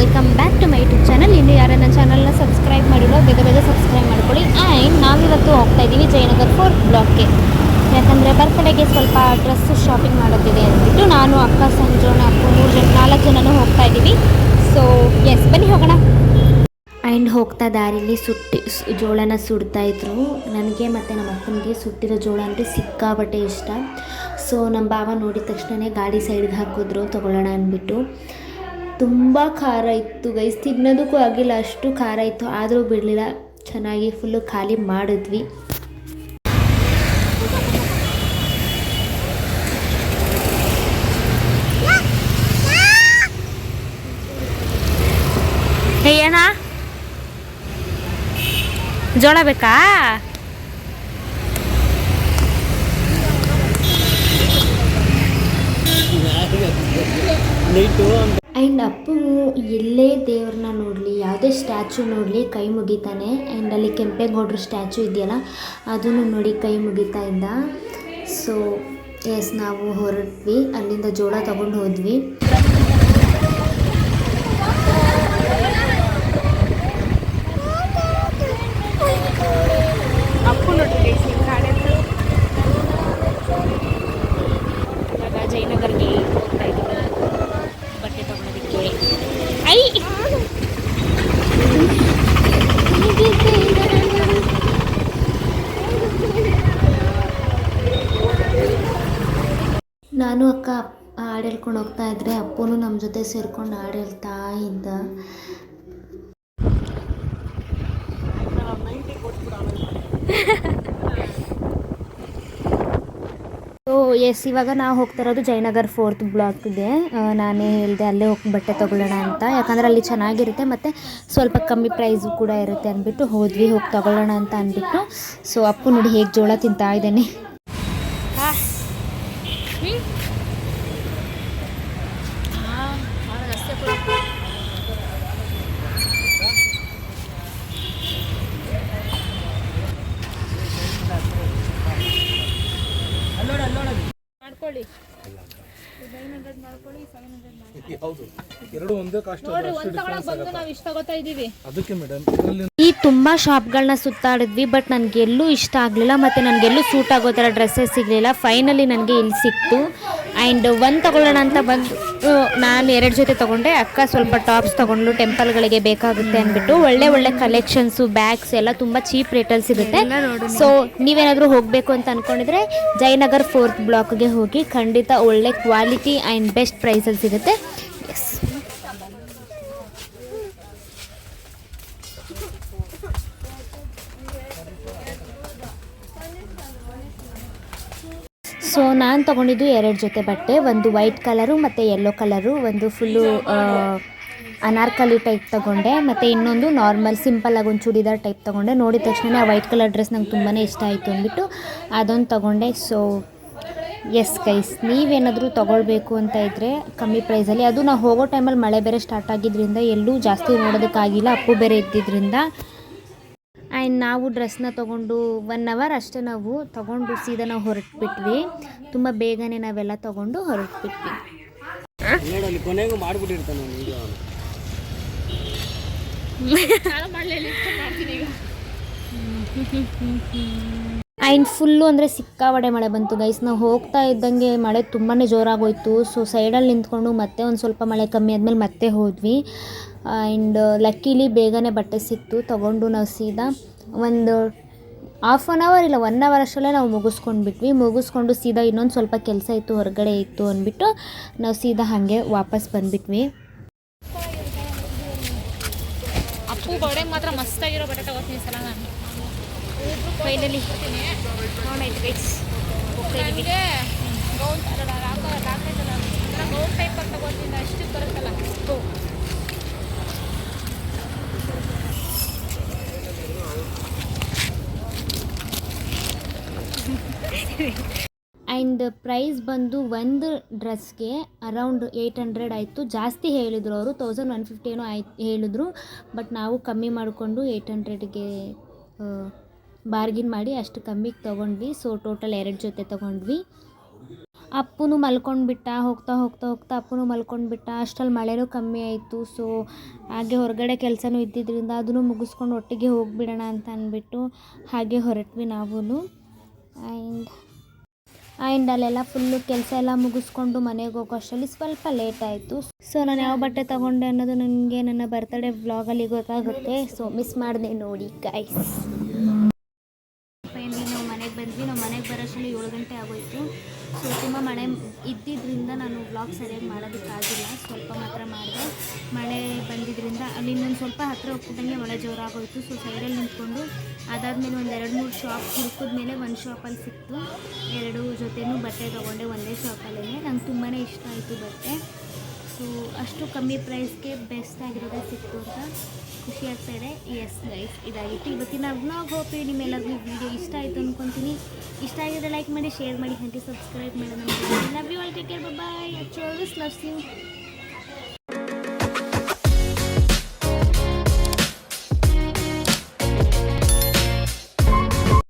Welcome back to my YouTube channel ಇನ್ನು ಯಾರು ನನ್ನ ಚಾನಲ್ನ ಸಬ್ಸ್ಕ್ರೈಬ್ ಮಾಡಿರೋ ಬೇಗ ಬೇಗ ಸಬ್ಸ್ಕ್ರೈಬ್ ಮಾಡ್ಕೊಳ್ಳಿ. ಆ್ಯಂಡ್ ನಾವಿವತ್ತು ಹೋಗ್ತಾ ಇದ್ದೀವಿ ಜಯನಗರ್ ಫೋರ್ತ್ ಬ್ಲಾಕ್ಗೆ ಯಾಕಂದರೆ ಬರ್ತ್ಡೇಗೆ ಸ್ವಲ್ಪ ಡ್ರೆಸ್ ಶಾಪಿಂಗ್ ಮಾಡೋದಿದೆ ಅಂದ್ಬಿಟ್ಟು ನಾನು, ಅಕ್ಕ ಸಂಜೋಣ ಅಕ್ಕ ಮೂರು ಜನ, ನಾಲ್ಕು ಜನನೂ ಹೋಗ್ತಾ ಇದ್ದೀವಿ. ಸೊ ಎಸ್ ಬನ್ನಿ ಹೋಗೋಣ. ಆ್ಯಂಡ್ ಹೋಗ್ತಾ ದಾರಿಲಿ ಸುಟ್ಟಿ ಜೋಳನ ಸುಡ್ತಾ ಇದ್ರು. ನನಗೆ ಮತ್ತು ನಮ್ಮ ಅಕ್ಕನಿಗೆ ಸುಟ್ಟಿರೋ ಜೋಳ ಅಂದರೆ ಸಿಕ್ಕಾಬಟ್ಟೆ ಇಷ್ಟ. ಸೊ ನಮ್ಮ ಭಾವ ನೋಡಿದ ತಕ್ಷಣವೇ ಗಾಡಿ ಸೈಡ್ಗೆ ಹಾಕಿದ್ರು, ತೊಗೊಳ್ಳೋಣ ಅಂದ್ಬಿಟ್ಟು. ತುಂಬ ಖಾರ ಇತ್ತು ಗೈಸ್ ತಿನ್ನೋದಕ್ಕೂ ಆಗಿಲ್ಲ ಅಷ್ಟು ಖಾರ ಇತ್ತು. ಆದರೂ ಬಿಡಲಿಲ್ಲ. ಚೆನ್ನಾಗಿ ಫುಲ್ಲು ಖಾಲಿ ಮಾಡಿದ್ವಿ. ಏನಾ? ಜೋಳ ಬೇಕಾ? ಆ್ಯಂಡ್ ಅಪ್ಪು ಎಲ್ಲೇ ದೇವ್ರನ್ನ ನೋಡಲಿ, ಯಾವುದೇ ಸ್ಟ್ಯಾಚು ನೋಡಲಿ, ಕೈ ಮುಗಿತಾನೆ. ಆ್ಯಂಡ್ ಅಲ್ಲಿ ಕೆಂಪೇಗೌಡ್ರ ಸ್ಟ್ಯಾಚು ಇದೆಯಲ್ಲ, ಅದನ್ನು ನೋಡಿ ಕೈ ಮುಗಿತಾ ಇದ್ದ ಸೊ ಎಸ್ ನಾವು ಹೊರಟ್ವಿ. ಅಲ್ಲಿಂದ ಜೋಳ ತಗೊಂಡು ಹೋದ್ವಿ ಅಪ್ಪು ನೋಡ್ರಿ ಇವಾಗ ಜಯನಗರ್ಗೆ ಹೋಗ್ತಾ ಇದ್ದೀವಿ ಬಟ್ಟೆ ತಗೊಳೋದಕ್ಕೆ ಐ ನಾನು ಅಕ್ಕ ಹಾಡು ಹೇಳ್ಕೊಂಡು ಹೋಗ್ತಾ ಇದ್ರೆ ಅಪ್ಪನು ನಮ್ಮ ಜೊತೆ ಸೇರ್ಕೊಂಡು ಹಾಡು ಹೇಳ್ತಾ ಇದ್ದ. ಸೊ ಎಸ್ ಇವಾಗ ನಾವು ಹೋಗ್ತಾ ಇರೋದು ಜಯನಗರ್ ಫೋರ್ತ್ ಬ್ಲಾಕ್ಗೆ ನಾನೇ ಹೇಳಿದೆ ಅಲ್ಲೇ ಹೋಗಿ ಬಟ್ಟೆ ತೊಗೊಳ್ಳೋಣ ಅಂತ. ಯಾಕಂದರೆ ಅಲ್ಲಿ ಚೆನ್ನಾಗಿರುತ್ತೆ ಮತ್ತು ಸ್ವಲ್ಪ ಕಮ್ಮಿ ಪ್ರೈಸು ಕೂಡ ಇರುತ್ತೆ ಅಂದ್ಬಿಟ್ಟು ಹೋದ್ವಿ, ಹೋಗಿ ತೊಗೊಳ್ಳೋಣ ಅಂತ ಅಂದ್ಬಿಟ್ಟು. ಸೊ ಅಪ್ಪು ನೋಡಿ ಹೇಗೆ ಜೋಳ ತಿಂತಾ ಇದ್ದಾನೆ. ಹೌದು. ಎರಡು ಒಂದೇ ಕಾಸ್ಟ್ ಬಂದು ನಾವು ಇಷ್ಟ ತಗೋತಾ ಇದೀವಿ. ಅದಕ್ಕೆ ಮೇಡಮ್ ಇದರಲ್ಲಿ ತುಂಬ ಶಾಪ್ಗಳನ್ನ ಸುತ್ತಾಡಿದ್ವಿ ಬಟ್ ನನಗೆ ಎಲ್ಲೂ ಇಷ್ಟ ಆಗಲಿಲ್ಲ. ಮತ್ತು ನನಗೆಲ್ಲೂ ಸೂಟ್ ಆಗೋ ಥರ ಡ್ರೆಸ್ಸಸ್ ಸಿಗಲಿಲ್ಲ. ಫೈನಲಿ ನನಗೆ ಇಲ್ಲಿ ಸಿಕ್ತು. ಆ್ಯಂಡ್ ಒಂದು ತಗೊಳ್ಳೋಣ ಅಂತ ಬಂದು ನಾನು ಎರಡು ಜೊತೆ ತೊಗೊಂಡೆ. ಅಕ್ಕ ಸ್ವಲ್ಪ ಟಾಪ್ಸ್ ತೊಗೊಂಡ್ಲು ಟೆಂಪಲ್ಗಳಿಗೆ ಬೇಕಾಗುತ್ತೆ ಅಂದ್ಬಿಟ್ಟು. ಒಳ್ಳೆ ಒಳ್ಳೆ ಕಲೆಕ್ಷನ್ಸು ಬ್ಯಾಗ್ಸ್ ಎಲ್ಲ ತುಂಬ ಚೀಪ್ ರೇಟಲ್ಲಿ ಸಿಗುತ್ತೆ. ಸೊ ನೀವೇನಾದರೂ ಹೋಗಬೇಕು ಅಂತ ಅಂದ್ಕೊಂಡಿದ್ರೆ ಜಯನಗರ್ ಫೋರ್ತ್ ಬ್ಲಾಕ್ಗೆ ಹೋಗಿ ಖಂಡಿತ ಒಳ್ಳೆ ಕ್ವಾಲಿಟಿ ಆ್ಯಂಡ್ ಬೆಸ್ಟ್ ಪ್ರೈಸಲ್ಲಿ ಸಿಗುತ್ತೆ. ಸೊ ನಾನು ತೊಗೊಂಡಿದ್ದು ಎರಡು ಜೊತೆ ಬಟ್ಟೆ. ಒಂದು ವೈಟ್ ಕಲರು ಮತ್ತು ಯೆಲ್ಲೋ ಕಲರು ಒಂದು ಫುಲ್ಲು ಅನಾರ್ಕಲಿ ಟೈಪ್ ತೊಗೊಂಡೆ. ಮತ್ತು ಇನ್ನೊಂದು ನಾರ್ಮಲ್ ಸಿಂಪಲಾಗಿ ಒಂದು ಚೂಡಿದಾರ್ ಟೈಪ್ ತೊಗೊಂಡೆ. ನೋಡಿದ ತಕ್ಷಣ ಆ ವೈಟ್ ಕಲರ್ ಡ್ರೆಸ್ ನಂಗೆ ತುಂಬಾ ಇಷ್ಟ ಆಯಿತು ಅಂದ್ಬಿಟ್ಟು ಅದೊಂದು ತೊಗೊಂಡೆ. ಸೊ ಎಸ್ ಕೈಸ್ ನೀವೇನಾದರೂ ತೊಗೊಳ್ಬೇಕು ಅಂತ ಇದ್ದರೆ ಕಮ್ಮಿ ಪ್ರೈಸಲ್ಲಿ ಅದು ನಾವು ಹೋಗೋ ಟೈಮಲ್ಲಿ ಮಳೆ ಬೇರೆ ಸ್ಟಾರ್ಟ್ ಆಗಿದ್ದರಿಂದ ಎಲ್ಲೂ ಜಾಸ್ತಿ ನೋಡೋದಕ್ಕಾಗಿಲ್ಲ. ಅಪ್ಪು ಬೇರೆ ಇದ್ದಿದ್ದರಿಂದ ಆ್ಯಂಡ್ ನಾವು ಡ್ರೆಸ್ನ ತೊಗೊಂಡು ಒನ್ ಅವರ್ ಅಷ್ಟೇ ನಾವು ತೊಗೊಂಡು ಸೀದಾ ನಾವು ಹೊರಟ್ಬಿಟ್ವಿ. ತುಂಬ ಬೇಗನೆ ನಾವೆಲ್ಲ ತೊಗೊಂಡು ಹೊರಟ್ಬಿಟ್ವಿ. ನೋಡಲ್ಲಿ ಆ್ಯಂಡ್ ಫುಲ್ಲು ಅಂದರೆ ಸಿಕ್ಕಾಪಟ್ಟೆ ಮಳೆ ಬಂತು. ಗೈಸ್ ನಾವು ಹೋಗ್ತಾ ಇದ್ದಂಗೆ ಮಳೆ ತುಂಬಾ ಜೋರಾಗೋಯ್ತು. ಸೊ ಸೈಡಲ್ಲಿ ನಿಂತ್ಕೊಂಡು ಮತ್ತೆ ಒಂದು ಸ್ವಲ್ಪ ಮಳೆ ಕಮ್ಮಿ ಆದಮೇಲೆ ಮತ್ತೆ ಹೋದ್ವಿ. ಆ್ಯಂಡ್ ಲಕ್ಕಿಲಿ ಬೇಗನೆ ಬಟ್ಟೆ ಸಿಕ್ತು. ತೊಗೊಂಡು ನಾವು ಸೀದಾ ಒಂದು ಹಾಫ್ ಆನ್ ಅವರ್ ಇಲ್ಲ ಒನ್ ಅವರ್ ಅಷ್ಟರಲ್ಲೇ ನಾವು ಮುಗಿಸ್ಕೊಂಡು ಬಿಟ್ವಿ. ಮುಗಿಸ್ಕೊಂಡು ಸೀದಾ ಇನ್ನೊಂದು ಸ್ವಲ್ಪ ಕೆಲಸ ಇತ್ತು, ಹೊರಗಡೆ ಇತ್ತು ಅಂದ್ಬಿಟ್ಟು ನಾವು ಸೀದಾ ಹಾಗೆ ವಾಪಸ್ ಬಂದ್ಬಿಟ್ವಿ. ಅಪ್ಪು ಮಾತ್ರ ಮಸ್ತಾಗಿರೋ ಬಟ್ಟೆ ತಗೋತೀನಿ ಸಲ ನಾನು. ಫೈನಲಿ ನೋಡಾಯ್ತು ಗೈಸ್ ನನಗೆ ಗೌನ್ ಗೌನ್ ಟೈಪ್ ಅಂತ ತಗೋತೀನಿ ಅಷ್ಟು ಬರುತ್ತಲ್ಲ. ಆ್ಯಂಡ್ ಪ್ರೈಸ್ ಬಂದು ಒಂದು ಡ್ರೆಸ್ಗೆ ಅರೌಂಡ್ ಏಯ್ಟ್ ಹಂಡ್ರೆಡ್ ಆಯಿತು. ಜಾಸ್ತಿ ಹೇಳಿದರು ಅವರು ತೌಸಂಡ್ ಒನ್ ಫಿಫ್ಟಿ ಏನೋ ಆಯ್ತು ಹೇಳಿದ್ರು. ಬಟ್ ನಾವು ಕಮ್ಮಿ ಮಾಡಿಕೊಂಡು ಏಯ್ಟ್ ಹಂಡ್ರೆಡ್ಗೆ ಬಾರ್ಗಿನ್ ಮಾಡಿ ಅಷ್ಟು ಕಮ್ಮಿಗೆ ತೊಗೊಂಡ್ವಿ. ಸೊ ಟೋಟಲ್ ಎರಡು ಜೊತೆ ತೊಗೊಂಡ್ವಿ. ಅಪ್ಪನು ಮಲ್ಕೊಂಡ್ಬಿಟ್ಟ ಹೋಗ್ತಾ ಹೋಗ್ತಾ ಹೋಗ್ತಾ ಅಪ್ಪನು ಮಲ್ಕೊಂಡ್ಬಿಟ್ಟ ಅಷ್ಟರಲ್ಲಿ ಮಳೆನೂ ಕಮ್ಮಿ ಆಯಿತು. ಸೊ ಹಾಗೆ ಹೊರಗಡೆ ಕೆಲಸನೂ ಇದ್ದಿದ್ದರಿಂದ ಅದನ್ನು ಮುಗಿಸ್ಕೊಂಡು ಒಟ್ಟಿಗೆ ಹೋಗಿಬಿಡೋಣ ಅಂತ ಅಂದ್ಬಿಟ್ಟು ಹಾಗೆ ಹೊರಟ್ವಿ ನಾವೂ ಆ್ಯಂಡ್ ಆ್ಯಂಡ್ ಅಲ್ಲೆಲ್ಲ ಫುಲ್ಲು ಕೆಲಸ ಎಲ್ಲ ಮುಗಿಸ್ಕೊಂಡು ಮನೆಗೆ ಹೋಗೋ ಅಷ್ಟರಲ್ಲಿ ಸ್ವಲ್ಪ ಲೇಟ್ ಆಯಿತು. ಸೊ ನಾನು ಯಾವ ಬಟ್ಟೆ ತೊಗೊಂಡೆ ಅನ್ನೋದು ನನಗೆ ನನ್ನ ಬರ್ತ್ಡೇ ವ್ಲಾಗಲ್ಲಿ ಗೊತ್ತಾಗುತ್ತೆ. ಸೊ ಮಿಸ್ ಮಾಡಿದೆ ನೋಡಿ ಮನೆಗೆ ಬಂದ್ವಿ. ನಾವು ಮನೆಗೆ ಬರೋಷ್ಟರಲ್ಲಿ ಏಳು ಗಂಟೆ ಆಗೋಯ್ತು. ಸೊ ತುಂಬ ಮಳೆ ಇದ್ದಿದ್ದರಿಂದ ನಾನು ವ್ಲಾಗ್ ಸರಿಯಾಗಿ ಮಾಡೋದಕ್ಕಾಗಿಲ್ಲ. ಸ್ವಲ್ಪ ಮಾತ್ರ ಮಾಡಿದೆ. ಮಳೆ ಬಂದಿದ್ದರಿಂದ ಅಲ್ಲಿ ಇನ್ನೊಂದು ಸ್ವಲ್ಪ ಹತ್ತಿರ ಹೋಗ್ತಿದ್ದಂಗೆ ಮಳೆ ಜೋರಾಗೋಯ್ತು. ಸೊ ಸೈಡಲ್ಲಿ ನಿಂತ್ಕೊಂಡು ಅದಾದಮೇಲೆ ಒಂದು ಎರಡು ಮೂರು ಶಾಪ್ ಹುಡುಕಿದ ಮೇಲೆ ಒಂದು ಶಾಪಲ್ಲಿ ಸಿಕ್ತು. ಎರಡು ಜೊತೆನೂ ಬಟ್ಟೆ ತೊಗೊಂಡೆ ಒಂದೇ ಶಾಪಲ್ಲೇ ನಂಗೆ ತುಂಬಾ ಇಷ್ಟ ಆಯಿತು ಬಟ್ಟೆ. ಸೊ ಅಷ್ಟು ಕಮ್ಮಿ ಪ್ರೈಸ್ಗೆ ಬೆಸ್ಟ್ ಆಗಿರೋದೇ ಸಿಕ್ತು ಅಂತ ಖುಷಿ ಆಗ್ತಾ ಇದೆ. ಎಸ್ ಗೈಸ್ ಇದಾಗಿತ್ತು. ಇವತ್ತಿನ ವ್ಲಾಗ್ ಹೋಪಿ ನಿಮ್ಮೆಲ್ಲರಿಗೂ ವಿಡಿಯೋ ಇಷ್ಟ ಆಯಿತು ಅಂದ್ಕೊತೀನಿ ಇಷ್ಟ ಆಗಿದ್ರೆ ಲೈಕ್ ಮಾಡಿ ಶೇರ್ ಮಾಡಿ, ಹಾಗೆ ಸಬ್ಸ್ಕ್ರೈಬ್ ಮಾಡೋಣ love you all take care bye Achchu always loves you